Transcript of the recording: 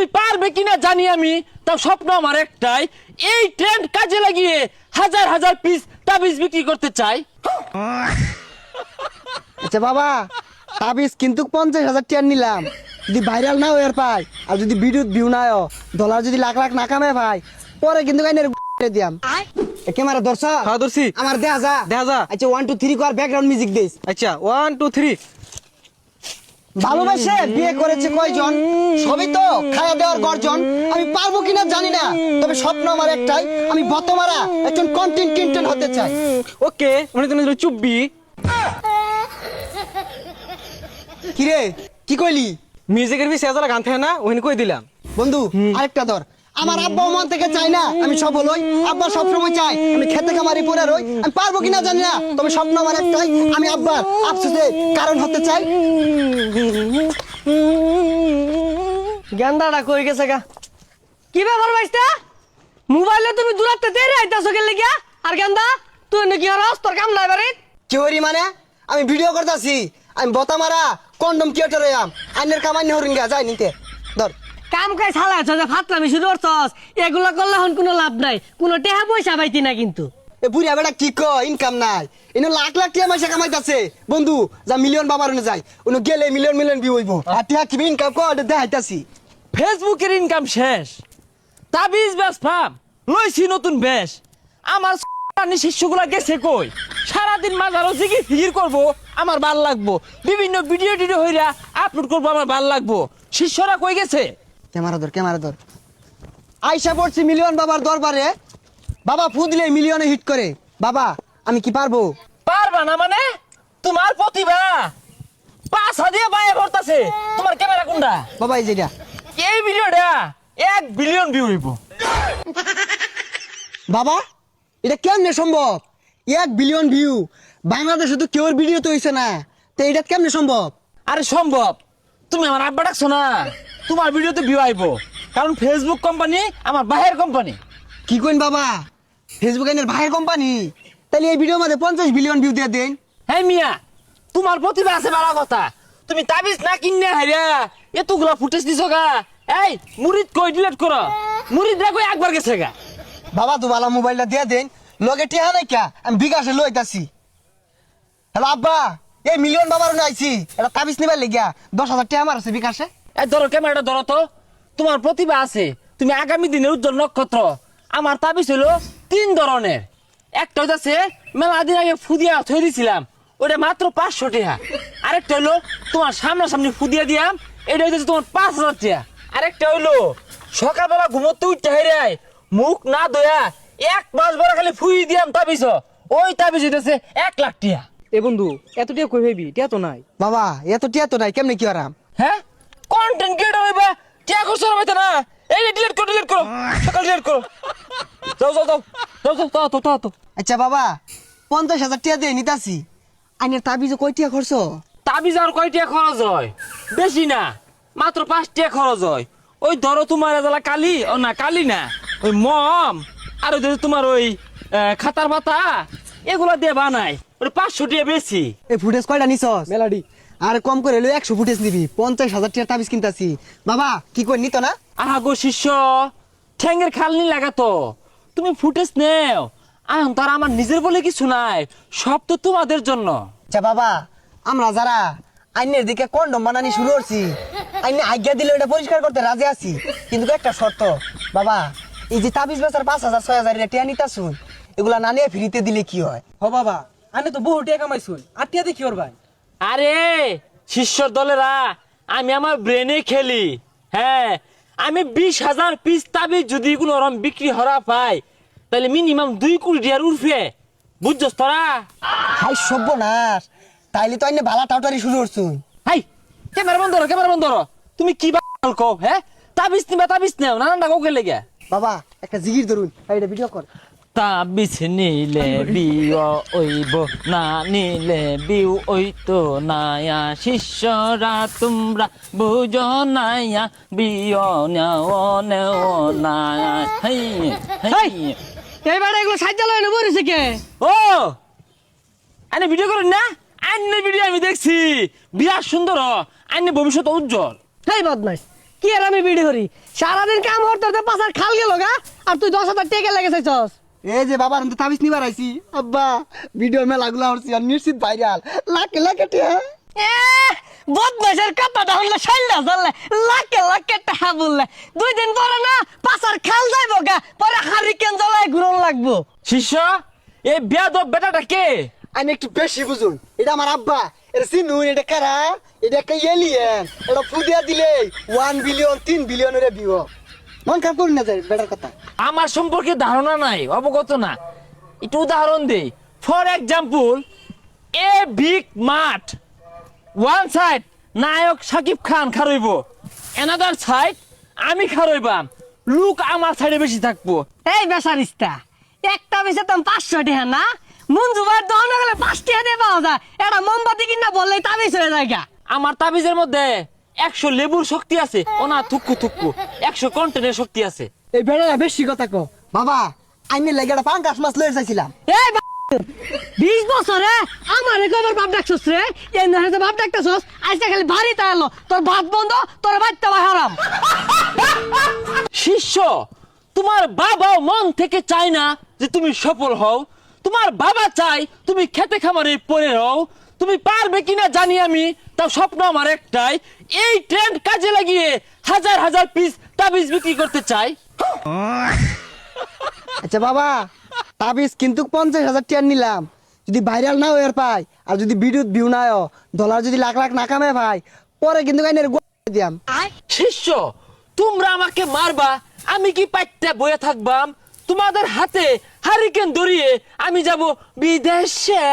তুমি পারবে কিনা জানি আমি তাও স্বপ্ন আমার একটাই এই ট্রেন্ড কাজে লাগিয়ে হাজার হাজার পিস তাবিজ বিক্রি করতে চাই। আচ্ছা বাবা তাবিজ কিন্তু পঞ্চাশ হাজার টিয়ার নিলাম। যদি ভাইরাল না হয়ে পাই আর যদি ভিডিও ভিউ না হয় ডলার যদি লাখ লাখ না কামে ভাই পরে কিন্তু গাইনের দিয়াম। এ ক্যামেরা ধরছ? হ্যাঁ ধরছি। আমার দেখা যা। দেখা যা। আচ্ছা ওয়ান টু থ্রি কর ব্যাকগ্রাউন্ড মিউজিক দিস। আচ্ছা ওয়ান টু থ্রি ভালোবাসে বিয়ে করেছে কয়জন? সবই তো খায়া দেওয়ার গর্জন। আমি পারব কিনা জানি না। তবে স্বপ্ন আমার একটাই আমি বতমারা একজন কন্টেন্ট কিন্টেন্ট হতে চাই। ওকে মানে তুমি চুপবি। কিরে কি কইলি? মিউজিকের বি সেজালা গান থাকে না কই দিলাম? বন্ধু আরেকটা ধর। আমার আব্বা মন থেকে চাই না, আমি সফল হই, আব্বা সবসময় চাই আমি খেতে খামারি পরে রই, আমি পারব কিনা জানি না, তবে স্বপ্ন আমার একটাই, আমি আব্বার আফসোসে কারণ হতে চাই। গেন্দাটা কই গেছে গা? কি ব্যাপার ভাইস্তা? মোবাইলে তুমি দূরাতে তেরে আইতাছো গেলে গিয়া আর গেন্দা তুই নাকি হরস তোর কাম নাই বাড়ি কেউরি মানে? আমি ভিডিও করতেছি, আমি বতামারা, কন্ডম কিয়েটার হইয়াম আইনের কামাই হরিঙ্গা যাই নিতে, ধর। কাম কাজ ছাড়াছ যে ফাতলামি শুরু করছস এগুলো করলে হন কোনো লাভ নাই। কোনো টেহা পয়সা পাইতি না কিন্তু। এ বুড়িয়া বেটা কি ক ইনকাম নাই। এনে লাখ লাখ টিয়া মাসে কামাইতাছে। বন্ধু যা মিলিয়ন বাবার যাই উনি গেলে মিলিয়ন মিলিয়ন ভিউ হইব। আর টিয়া কি ইনকাম কর দেখাইতাছি। ফেসবুকের ইনকাম শেষ। তাবিজ ব্যাস ফাম। লইছি নতুন বেশ। আমার নি শিষ্যগুলা গেছে কই? সারাদিন মাঝারও জিগি ফিকির করব আমার ভালো লাগবো। বিভিন্ন ভিডিও টিডিও হইরা আপলোড করব আমার ভালো লাগবো। শিষ্যরা কই গেছে? ক্যামেরা ধর ক্যামেরা ধর। আইসা পড়ছি মিলিয়ন বাবার দরবারে। বাবা ফু দিলে মিলিয়নে হিট করে। বাবা আমি কি পারব? পারবা না মানে? তোমার প্রতিভা। পাঁচ দিয়ে বাইরে ভরতাছে তোমার ক্যামেরা কোনটা? বাবা এই যেটা এই ভিডিওটা এক বিলিয়ন ভিউ হইব। বাবা এটা কেমনে সম্ভব? এক বিলিয়ন ভিউ বাংলাদেশে তো কেউর ভিডিও তো হইছে না। তো এটা কেমনে সম্ভব? আরে সম্ভব। তুমি আমার আব্বা ডাকছো না। তোমার ভিডিওতে ভিউ আইব। কারণ ফেসবুক কোম্পানি আমার বাহের কোম্পানি কি কইন বাবা? ফেসবুক এনের ভাইয়ের কোম্পানি তাহলে এই ভিডিও মধ্যে পঞ্চাশ বিলিয়ন ভিউ দিয়ে দেন। হ্যাঁ মিয়া তোমার প্রতিভা আছে বাড়া কথা। তুমি তাবিজ না কিনে হাইরা এতগুলা ফুটেজ দিছো গা। এই মুরিদ কই ডিলিট করো। মুরিদ কই একবার গেছে গা। বাবা তো বালা মোবাইলটা দিয়ে দেন। লগে টিহা নাই কা? আমি বিকাশে লইতাছি হ্যালো আব্বা এই মিলিয়ন বাবার আইছি। এটা তাবিজ নিবার লেগিয়া দশ হাজার টাকা আমার আছে বিকাশে। এই ধরো ক্যামেরাটা ধরো তো। তোমার প্রতিভা আছে তুমি আগামী দিনের উজ্জ্বল নক্ষত্র। আমার তাবিজ হলো তিন ধরনের। একটা হইতাছে মেলা দিন আগে ফুদিয়া থই দিছিলাম ওটা মাত্র পাঁচশো টাকা আরেকটা হলো তোমার সামনাসামনি ফুদিয়া দিয়াম এটা হইতেছে তোমার পাঁচ হাজার টাকা আরেকটা হইল সকালবেলা ঘুমোতে উঠতে হেরে মুখ না দয়া এক মাস বড় খালি ফুই দিয়াম তাবিজ। ওই তাবিজ হইতেছে এক লাখ টাকা এ বন্ধু এত টিয়া কই ভাবি টিয়া তো নাই। বাবা এত টিয়া তো নাই কেমনে কি আরাম? হ্যাঁ? কন্টেন্ট ক্রিয়েটর হইবা? টিয়া করছ না হইতো না? এই ডিলিট করো ডিলিট করো। সকাল ডিলিট করো। যাও যাও যাও। যাও যাও তাও তো তাও তো আচ্ছা বাবা পঞ্চাশ হাজার টাকা দিয়ে নিতাছি। আইনের তাবিজে কয় টিয়া খরচ? তাবিজ আর কয় টিয়া খরচ হয়? বেশি না মাত্র পাঁচ টিয়া খরচ হয়। ওই ধরো তোমার এজালা কালি ও না কালি না ওই মম আর ওই তোমার ওই আহ, খাতার পাতা এগুলা দিয়ে বানাই ওই পাঁচশো টিয়া বেশি। এই ফুটেজ কয়টা নিছস? মেলাডি। আর কম করে হলো একশো ফুটেজ নিবি। পঞ্চাশ হাজার টাকার তাবিজ কিনতাছি। বাবা কি করে নিত না? আহা গো শিষ্য ঠ্যাঙ্গের খালনি লাগাতো তুমি ফুটেজ নেও। এখন তার আমার নিজের বলে কিছু নাই। সব তো তোমাদের জন্য। আচ্ছা বাবা আমরা যারা আইনের দিকে কন্ডম বানানি শুরু করছি আইনে আজ্ঞা দিলে ওটা পরিষ্কার করতে রাজি আছি। কিন্তু একটা শর্ত বাবা এই যে তাবিজ বেচার পাঁচ হাজার ছয় হাজার টিয়া নিতাছুন এগুলা না নিয়ে ফ্রিতে দিলে কি হয়? হ বাবা আনে তো বহু টিয়া কামাইছুন। আর টিয়া দেখি ওর ভাই আরে শিষ্যর দলেরা আমি আমার ব্রেনে খেলি। হ্যাঁ আমি বিশ হাজার পিস তাবিজ যদি কোনো রকম বিক্রি হরা পাই তাহলে মিনিমাম দুই কোটি টিয়ার উঠবে বুঝছস তোরা? হাই সর্বনাশ। তাইলে তো আইনে ভালা টাউটারি শুরু করছুন হাই ক্যামেরা বন্ধ করো ক্যামেরা বন্ধ করো তুমি কি বাল কও হ্যাঁ? তাবিজ নিবা তাবিজ নেও নানানটা কাউকে লেগে? বাবা একটা জিগির ধরুন। এটা ভিডিও কর। তাবিজ নিলে বিয় ওইব না নিলে বিউ ওইতো নায়া। শিষ্যরা তোমরা বুঝো নায়া বিয় নেও নেও নায়া। Hi hi. এইবার এগুলো সাহায্য লয় নেব কে? ও! আনে ভিডিও করেন না? আইনে ভিডিও আমি দেখছি। বিরাট সুন্দর আইনে ভবিষ্যৎ উজ্জ্বল। এই বদমাইশ কি আর আমি ভিডিও করি? সারাদিন কাম করতে পাশার খাল গেল গা আর তুই দশ হাজার টেকে লেগেছিস এই যে বাবার তো তাবিজ নিবার আইছি। আব্বা ভিডিও মেলা গুলা হচ্ছে আর নিশ্চিত ভাইরাল লাখে লাখে টিয়া। এ বদমাসের কথাটা হলে সাইলা চললে লাখে লাখে টাকা বললে। দুই দিন পরে না পাশার খাল যাইব গা পরে হারিকেন জ্বলাই ঘুরন লাগবো। শিষ্য এই বেয়াদব বেটাটা কে? আমি একটু বেশি বুঝুন এটা আমার আব্বা এটা সিনু এটা কারা? এটা একটা এলিয়েন এটা ফুদিয়া দিলে ওয়ান বিলিয়ন তিন বিলিয়ন এর বিও মন খারাপ করুন না যায় বেটার কথা। আমার সম্পর্কে ধারণা নাই অবগত না। একটু উদাহরণ দেই। ফর এক্সাম্পল এ বিগ মাঠ ওয়ান সাইড নায়ক সাকিব খান খারইব এনাদার সাইড আমি খারইবাম। লুক আমার সাইডে বেশি থাকব। এই বেসারিস্তা একটা বেশে তো পাঁচশো টাকা না? মঞ্জুবার দহন গেলে পাঁচ টাকা দিয়ে পাওয়া যায়। এটা মোমবাতি কিনা বললেই তাবিজ হয়ে যায়। আমার তাবিজের মধ্যে একশো লেবুর শক্তি আছে। ওনা থুকু থুক্কু থুক্কু একশো কন্টেনের শক্তি আছে। এই বেটারা বেশি কথা কো বাবা আইনের লাগে একটা পাঙ্কাশ মাছ লয়ে চাইছিলাম এই বিশ বছরে আমার কবার বাপ ডাকছস রে? এই না হয়তো বাপ ডাকতেছস আজকে খালি ভারী তাহলো তোর ভাত বন্ধ তোর বাচ্চা ভাই হারাম। শিষ্য তোমার বাবাও মন থেকে চায় না যে তুমি সফল হও। তোমার বাবা চাই তুমি খেতে খামারে পড়ে হও তুমি পারবে কিনা জানি আমি তাও স্বপ্ন আমার একটাই এই ট্রেন্ড কাজে লাগিয়ে হাজার হাজার পিস তাবিজ বিক্রি করতে চাই। আচ্ছা বাবা তাবিজ কিন্তু পঞ্চাশ হাজার টিয়ার নিলাম। যদি ভাইরাল না হয়ে পাই আর যদি ভিডিও ভিউ না হয় ডলার যদি লাখ লাখ না কামে ভাই পরে কিন্তু আইনের গোয়া দিয়াম। শিষ্য তোমরা আমাকে মারবা আমি কি পাইটা বয়ে থাকবাম? তোমাদের হাতে হারিকেন ধরিয়ে আমি যাব বিদেশে।